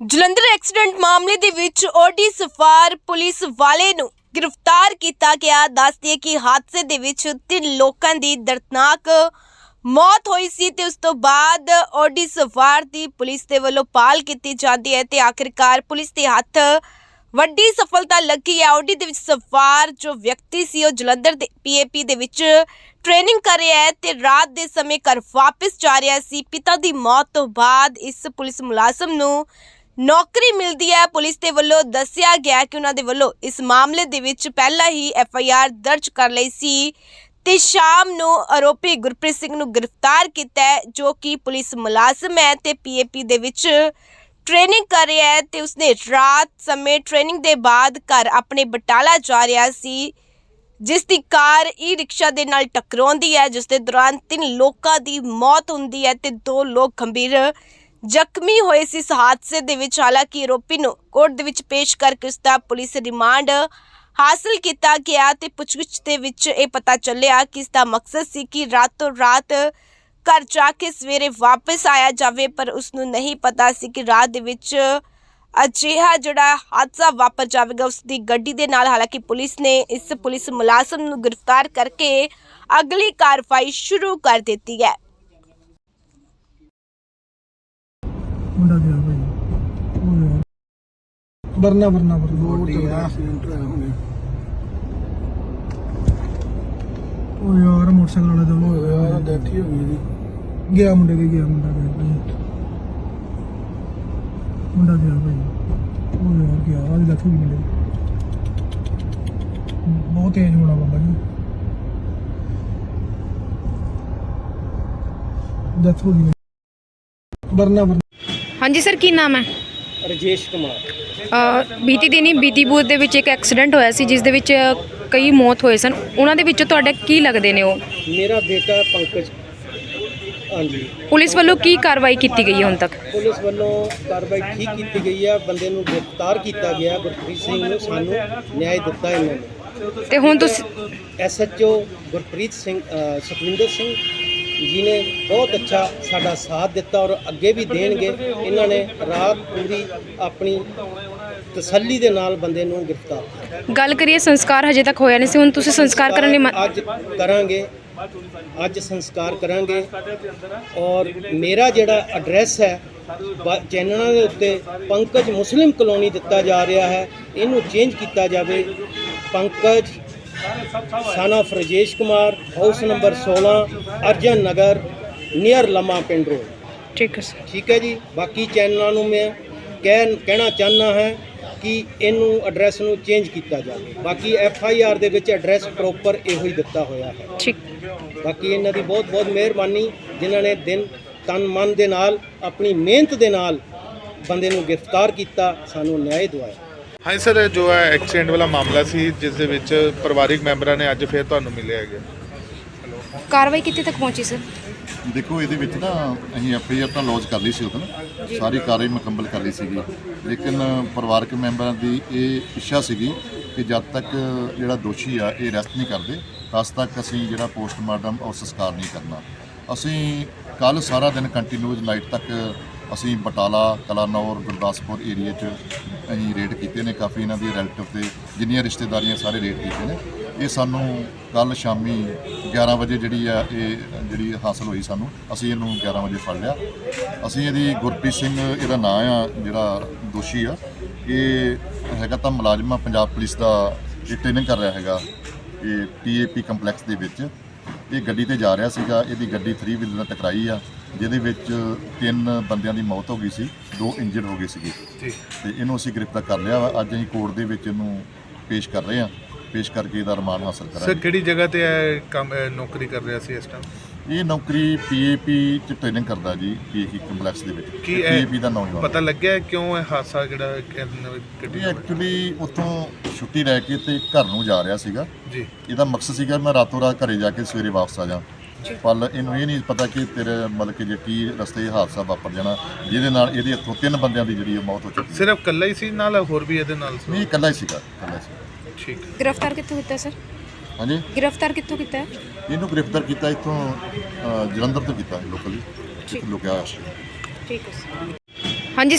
Jalandhar accident ਮਾਮਲੇ ਦੇ ਵਿੱਚ ਓਡੀ ਸਫਾਰ ਪੁਲਿਸ ਵਾਲੇ ਨੂੰ ਗ੍ਰਿਫਤਾਰ ਕੀਤਾ ਗਿਆ। ਦੱਸਦੀ ਹੈ ਕਿ ਹਾਦਸੇ ਦੇ ਵਿੱਚ ਤਿੰਨ ਲੋਕਾਂ ਦੀ ਦਰਦਨਾਕ ਮੌਤ ਹੋਈ ਸੀ ਤੇ ਉਸ ਤੋਂ ਬਾਅਦ ਓਡੀ ਸਫਾਰ ਦੀ ਪੁਲਿਸ ਦੇ ਵੱਲੋਂ ਪਾਲ ਕੀਤੀ ਜਾਂਦੀ ਹੈ ਤੇ ਆਖਿਰਕਾਰ ਪੁਲਿਸ ਦੇ ਹੱਥ ਵੱਡੀ ਸਫਲਤਾ ਲੱਗੀ ਹੈ। ਓਡੀ ਦੇ ਵਿੱਚ ਸਵਾਰ ਜੋ ਵਿਅਕਤੀ ਸੀ, ਉਹ ਜਲੰਧਰ ਦੇ ਪੀਏਪੀ ਦੇ ਵਿੱਚ ਟ੍ਰੇਨਿੰਗ ਕਰ ਰਿਹਾ ਹੈ ਤੇ ਰਾਤ ਦੇ ਸਮੇਂ ਘਰ ਵਾਪਸ ਜਾ ਰਿਹਾ ਸੀ। ਪਿਤਾ ਦੀ ਮੌਤ ਤੋਂ ਬਾਅਦ ਇਸ ਪੁਲਿਸ ਮੁਲਾਜ਼ਮ ਨੂੰ ਨੌਕਰੀ ਮਿਲਦੀ ਹੈ। ਪੁਲਿਸ ਦੇ ਵੱਲੋਂ ਦੱਸਿਆ ਗਿਆ ਕਿ ਉਹਨਾਂ ਦੇ ਵੱਲੋਂ ਇਸ ਮਾਮਲੇ ਦੇ ਵਿੱਚ ਪਹਿਲਾਂ ਹੀ ਐਫ ਆਈ ਆਰ ਦਰਜ ਕਰ ਲਈ ਸੀ ਤੇ ਸ਼ਾਮ ਨੂੰ ਆਰੋਪੀ ਗੁਰਪ੍ਰੀਤ ਸਿੰਘ ਨੂੰ ਗ੍ਰਿਫਤਾਰ ਕੀਤਾ ਹੈ, ਜੋ ਕਿ ਪੁਲਿਸ ਮੁਲਾਜ਼ਮ ਹੈ ਤੇ ਪੀਏਪੀ ਦੇ ਵਿੱਚ ਟ੍ਰੇਨਿੰਗ ਕਰ ਰਿਹਾ ਹੈ ਤੇ ਉਸਨੇ ਰਾਤ ਸਮੇਂ ਟ੍ਰੇਨਿੰਗ ਦੇ ਬਾਅਦ ਘਰ ਆਪਣੇ ਬਟਾਲਾ ਜਾ ਰਿਹਾ ਸੀ, ਜਿਸ ਦੀ ਕਾਰ ਈ ਰਿਕਸ਼ਾ ਦੇ ਨਾਲ ਟਕਰਾਉਂਦੀ ਹੈ, ਜਿਸ ਦੇ ਦੌਰਾਨ ਤਿੰਨ ਲੋਕਾਂ ਦੀ ਮੌਤ ਹੁੰਦੀ ਹੈ ਤੇ ਦੋ ਲੋਕ ਗੰਭੀਰ ਜ਼ਖਮੀ ਹੋਏ ਸੀ ਇਸ ਹਾਦਸੇ ਦੇ ਵਿੱਚ, ਹਾਲਾਂਕਿ ਆਰੋਪੀ ਨੂੰ ਕੋਰਟ ਦੇ ਵਿੱਚ ਪੇਸ਼ ਕਰਕੇ ਉਸ ਦਾ ਪੁਲਿਸ ਰਿਮਾਂਡ ਹਾਸਲ ਕੀਤਾ ਗਿਆ ਤੇ ਪੁੱਛਗਿੱਛ ਦੇ ਵਿੱਚ ਇਹ ਪਤਾ ਚੱਲਿਆ ਕਿ ਇਸ ਦਾ ਮਕਸਦ ਸੀ ਕਿ ਰਾਤੋਂ ਰਾਤ ਘਰ ਜਾ ਕੇ ਸਵੇਰੇ ਵਾਪਸ ਆਇਆ ਜਾਵੇ, ਪਰ ਉਸ ਨੂੰ ਨਹੀਂ ਪਤਾ ਸੀ ਕਿ ਰਾਤ ਦੇ ਵਿੱਚ ਅਜਿਹਾ ਜਿਹੜਾ ਹਾਦਸਾ ਵਾਪਰ ਜਾਵੇਗਾ ਉਸ ਦੀ ਗੱਡੀ ਦੇ ਨਾਲ। ਹਾਲਾਂਕਿ ਪੁਲਿਸ ਨੇ ਇਸ ਪੁਲਿਸ ਮੁਲਾਜ਼ਮ ਨੂੰ ਗ੍ਰਿਫਤਾਰ ਕਰਕੇ ਅਗਲੀ ਕਾਰਵਾਈ ਸ਼ੁਰੂ ਕਰ ਦਿੱਤੀ ਹੈ। ਵਰਨਾ ਵਰਨਾ ਵਰਨਾ ਬੋਡੀ ਐਕਸੀਡੈਂਟ ਹੋਇਆ ਹੁਣੇ ਉਹ ਯਾਰ ਮੋਟਰਸਾਈਕਲ ਵਾਲਾ ਜਦੋਂ ਯਾਰ ਡੈਥ ਹੀ ਹੋ ਗਈ ਇਹਦੀ ਗਿਆ ਮੁੰਡੇ ਦੇ ਗਿਆ ਮੁੰਡਾ ਗਿਆ ਭਾਈ। ਮੁੰਡਾ ਗਿਆ ਭਾਈ। ਉਹ ਯਾਰ ਗਿਆ ਆਜ ਲੱਖ ਵੀ ਮਿਲੇ ਬਹੁਤ ਤੇਜ਼ ਹੋਣਾ ਬਾਬਾ ਜੀ। ਡੈਥ ਹੋ ਗਈ। ਵਰਨਾ ਵਰਨਾ। ਹਾਂਜੀ ਸਰ ਕੀ ਨਾਮ ਹੈ? ਰਜੇਸ਼ ਕੁਮਾਰ। ਬੀਤੀ ਦਿਨੀ ਬੀਤੀ ਬੂਥ ਦੇ ਵਿੱਚ ਇੱਕ ਐਕਸੀਡੈਂਟ ਹੋਇਆ ਸੀ ਜਿਸ ਦੇ ਵਿੱਚ ਕਈ ਮੌਤ ਹੋਏ ਸਨ। ਉਹਨਾਂ ਦੇ ਵਿੱਚੋਂ ਤੁਹਾਡੇ ਕੀ ਲੱਗਦੇ ਨੇ ਉਹ? ਮੇਰਾ ਬੇਟਾ ਪੰਕਜ ਹਾਂਜੀ। ਪੁਲਿਸ ਵੱਲੋਂ ਕੀ ਕਾਰਵਾਈ ਕੀਤੀ ਗਈ ਹੈ ਹੁਣ ਤੱਕ? ਪੁਲਿਸ ਵੱਲੋਂ ਕਾਰਵਾਈ ਠੀਕ ਕੀਤੀ ਗਈ ਹੈ। ਬੰਦੇ ਨੂੰ ਗ੍ਰਿਫਤਾਰ ਕੀਤਾ ਗਿਆ। ਗੁਰਪ੍ਰੀਤ ਸਿੰਘ ਨੂੰ ਸਾਨੂੰ ਨਿਆਂ ਦਿੱਤਾ ਇਹਨਾਂ ਨੇ। ਤੇ ਹੁਣ ਤੁਸੀਂ ਐਸਐਚਓ ਗੁਰਪ੍ਰੀਤ ਸਿੰਘ ਸੁਖਵਿੰਦਰ ਸਿੰਘ ਜੀ ਨੇ ਬਹੁਤ ਅੱਛਾ ਸਾਡਾ ਸਾਥ ਦਿੱਤਾ ਔਰ ਅੱਗੇ ਵੀ ਦੇਣਗੇ ਇਹਨਾਂ ਨੇ ਰਾਤ ਪੂਰੀ ਆਪਣੀ ਤਸੱਲੀ ਦੇ ਨਾਲ ਬੰਦੇ ਨੂੰ ਗ੍ਰਿਫਤਾਰ ਕੀਤਾ। ਗੱਲ ਕਰੀਏ ਸੰਸਕਾਰ ਹਜੇ ਤੱਕ ਹੋਇਆ ਨਹੀਂ ਸੀ ਹੁਣ ਤੁਸੀਂ ਸੰਸਕਾਰ ਕਰਨ ਲਈ ਮ- ਅੱਜ ਕਰਾਂਗੇ ਅੱਜ ਸੰਸਕਾਰ ਕਰਾਂਗੇ ਔਰ ਮੇਰਾ ਜਿਹੜਾ ਐਡਰੈਸ ਹੈ ਬ- ਚੈਨਲਾਂ ਦੇ ਉੱਤੇ ਪੰਕਜ ਮੁਸਲਿਮ ਕਲੋਨੀ ਦਿੱਤਾ ਜਾ ਰਿਹਾ ਹੈ ਇਹਨੂੰ ਚੇਂਜ ਕੀਤਾ ਜਾਵੇ Pankaj son of Rajesh Kumar house number 16 Arjan Nagar near Lamma Pind road. ਠੀਕ ਹੈ ਸਰ। ਠੀਕ ਹੈ ਜੀ ਬਾਕੀ ਚੈਨਲਾਂ ਨੂੰ ਮੈਂ ਕਹਿ ਕਹਿਣਾ ਚਾਹੁੰਦਾ ਹਾਂ ਕਿ ਇਹਨੂੰ ਐਡਰੈਸ ਨੂੰ ਚੇਂਜ ਕੀਤਾ ਜਾਵੇ। ਬਾਕੀ ਐਫ ਆਈ ਆਰ ਦੇ ਵਿੱਚ ਐਡਰੈਸ ਪ੍ਰੋਪਰ ਇਹੋ ਹੀ ਦਿੱਤਾ ਹੋਇਆ ਹੈ। ਠੀਕ। ਬਾਕੀ ਇਹਨਾਂ ਦੀ ਬਹੁਤ ਬਹੁਤ ਮਿਹਰਬਾਨੀ ਜਿਨ੍ਹਾਂ ਨੇ ਦਿਨ ਤਨ ਮਨ ਦੇ ਨਾਲ ਆਪਣੀ ਮਿਹਨਤ ਦੇ ਨਾਲ ਬੰਦੇ ਨੂੰ ਗ੍ਰਿਫਤਾਰ ਕੀਤਾ ਸਾਨੂੰ ਨਿਆਂ ਦਿਵਾਇਆ। ਹਾਂਜੀ ਸਰ ਜੋ ਹੈ ਐਕਸੀਡੈਂਟ ਵਾਲਾ ਮਾਮਲਾ ਸੀ ਜਿਸ ਦੇ ਵਿੱਚ ਪਰਿਵਾਰਿਕ ਮੈਂਬਰਾਂ ਨੇ ਅੱਜ ਫਿਰ ਤੁਹਾਨੂੰ ਮਿਲਿਆ ਹੈਗਾ। ਕਾਰਵਾਈ ਕਿੱਥੇ ਤੱਕ ਪਹੁੰਚੀ ਸਰ? ਦੇਖੋ ਇਹਦੇ ਵਿੱਚ ਨਾ ਅਸੀਂ ਐਫ ਆਈ ਆਰ ਤਾਂ ਲੌਂਚ ਕਰ ਲਈ ਸੀ ਉਦੋਂ। ਸਾਰੀ ਕਾਰਵਾਈ ਮੁਕੰਮਲ ਕਰ ਲਈ ਸੀਗੀ। ਲੇਕਿਨ ਪਰਿਵਾਰਕ ਮੈਂਬਰਾਂ ਦੀ ਇਹ ਇੱਛਾ ਸੀਗੀ ਕਿ ਜਦ ਤੱਕ ਜਿਹੜਾ ਦੋਸ਼ੀ ਆ ਇਹ ਅਰੈਸਟ ਨਹੀਂ ਕਰਦੇ ਤਦ ਤੱਕ ਅਸੀਂ ਜਿਹੜਾ ਪੋਸਟਮਾਰਟਮ ਔਰ ਸੰਸਕਾਰ ਨਹੀਂ ਕਰਨਾ। ਅਸੀਂ ਕੱਲ ਸਾਰਾ ਦਿਨ ਕੰਟੀਨਿਊਸ ਨਾਈਟ ਤੱਕ ਅਸੀਂ ਬਟਾਲਾ ਕਲਾਨੌਰ ਗੁਰਦਾਸਪੁਰ ਏਰੀਆ 'ਚ ਅਸੀਂ ਰੇਡ ਕੀਤੇ ਨੇ, ਕਾਫੀ ਇਹਨਾਂ ਦੀ ਰਿਲੇਟਿਵ ਤੇ ਜਿੰਨੀਆਂ ਰਿਸ਼ਤੇਦਾਰੀਆਂ ਸਾਰੇ ਰੇਡ ਕੀਤੇ ਨੇ। ਇਹ ਸਾਨੂੰ ਕੱਲ ਸ਼ਾਮੀ 11 ਵਜੇ ਜਿਹੜੀ ਆ, ਇਹ ਜਿਹੜੀ ਹਾਸਲ ਹੋਈ ਸਾਨੂੰ, ਅਸੀਂ ਇਹਨੂੰ 11 ਵਜੇ ਫੜ ਲਿਆ। ਅਸੀਂ ਇਹਦੀ ਗੁਰਪ੍ਰੀਤ ਸਿੰਘ, ਇਹਦਾ ਨਾਂ ਆ, ਜਿਹੜਾ ਦੋਸ਼ੀ ਆ, ਇਹ ਹੈਗਾ ਤਾਂ ਮੁਲਾਜ਼ਮ ਆ, ਪੰਜਾਬ ਪੁਲਿਸ ਦਾ, ਇਹ ਟ੍ਰੇਨਿੰਗ ਕਰ ਰਿਹਾ ਹੈਗਾ, ਇਹ ਪੀਏਪੀ ਕੰਪਲੈਕਸ ਦੇ ਵਿੱਚ। ਇਹ ਗੱਡੀ ਤੇ ਜਾ ਰਿਹਾ ਸੀਗਾ, ਇਹਦੀ ਗੱਡੀ 3 ਵੀਲਰ ਨਾਲ ਟਕਰਾਈ ਆ। ਜਿਹਦੇ ਵਿੱਚ ਤਿੰਨ ਬੰਦਿਆਂ ਦੀ ਮੌਤ ਹੋ ਗਈ ਸੀ ਦੋ ਇੰਜਰਡ ਹੋ ਗਏ ਸੀਗੇ। ਤੇ ਇਹਨੂੰ ਅਸੀਂ ਗ੍ਰਿਫਤਾਰ ਕਰ ਲਿਆ ਵਾ। ਅੱਜ ਅਸੀਂ ਕੋਰਟ ਦੇ ਵਿੱਚ ਇਹਨੂੰ ਪੇਸ਼ ਕਰ ਰਹੇ ਹਾਂ। ਪੇਸ਼ ਕਰਕੇ ਇਹਦਾ ਰਿਮਾਂਡ ਹਾਸਲ ਸਰ ਕਰਾਂਗੇ ਕਿਹੜੀ ਜਗ੍ਹਾ ਤੇ ਇਹ ਕੰਮ ਇਹ ਨੌਕਰੀ ਕਰ ਰਿਹਾ ਸੀ ਇਸ ਟਾਈਮ ਇਹ ਨੌਕਰੀ ਪੀਏਪੀ ਚ ਟ੍ਰੇਨਿੰਗ ਕਰਦਾ ਜੀ ਪੀਏਪੀ ਕੰਪਲੈਕਸ ਦੇ ਵਿੱਚ। ਕੀ ਇਹ ਪੀਏਪੀ ਦਾ ਨੌਜਵਾਨ। ਪਤਾ ਲੱਗਿਆ ਹੈ ਕਿਉਂ ਇਹ ਹਾਦਸਾ ਜਿਹੜਾ ਇਹ ਗੱਡੀ ਇਹ ਦਾ ਐਕਚੁਅਲੀ ਉੱਥੋਂ ਛੁੱਟੀ ਲੈ ਕੇ ਤੇ ਘਰ ਨੂੰ ਜਾ ਰਿਹਾ ਸੀਗਾ। ਜੀ। ਇਹਦਾ ਮਕਸਦ ਸੀਗਾ ਮੈਂ ਰਾਤੋਂ ਰਾਤ ਘਰੇ ਜਾ ਕੇ ਸਵੇਰੇ ਵਾਪਸ ਆ ਜਾ ਪਰ ਇਹਨੂੰ ਇਹ ਨਹੀਂ ਪਤਾ ਕਿ ਤੇਰੇ ਮਤਲਬ ਕਿ ਜੇ ਕੀ ਰਸਤੇ ਹਾਦਸਾ ਵਾਪਰ ਜਾਣਾ ਜਿਹਦੇ ਨਾਲ ਇਹਦੇ ਹੱਥੋਂ ਤਿੰਨ ਬੰਦਿਆਂ ਦੀ ਜਿਹੜੀ ਉਹ ਮੌਤ ਹੋ ਚੁੱਕੀ ਸਿਰਫ ਇਕੱਲਾ ਹੀ ਸੀ ਨਾਲ ਹੋਰ ਵੀ ਇਹਦੇ ਨਾਲ ਸੀ? ਨਹੀਂ ਇਕੱਲਾ ਹੀ ਸੀਗਾ ਇਕੱਲਾ ਸੀਗਾ। ਠੀਕ। ਗ੍ਰਿਫਤਾਰ ਕਿੱਥੋਂ ਕੀਤਾ ਸਰ? ਹਾਂਜੀ? ਗ੍ਰਿਫਤਾਰ ਕਿੱਥੋਂ ਕੀਤਾ? ਹੈ ਇਹਨੂੰ ਗ੍ਰਿਫਤਾਰ ਕੀਤਾ ਇੱਥੋਂ ਅ, ਜਲੰਧਰ ਤੋਂ ਕੀਤਾ ਲੋਕਲੀ ਜਿੱਥੇ ਲੁਕਿਆ ਹੋਇਆ ਸੀ। ਠੀਕ ਹੈ ਸਰ। ਹਾਂਜੀ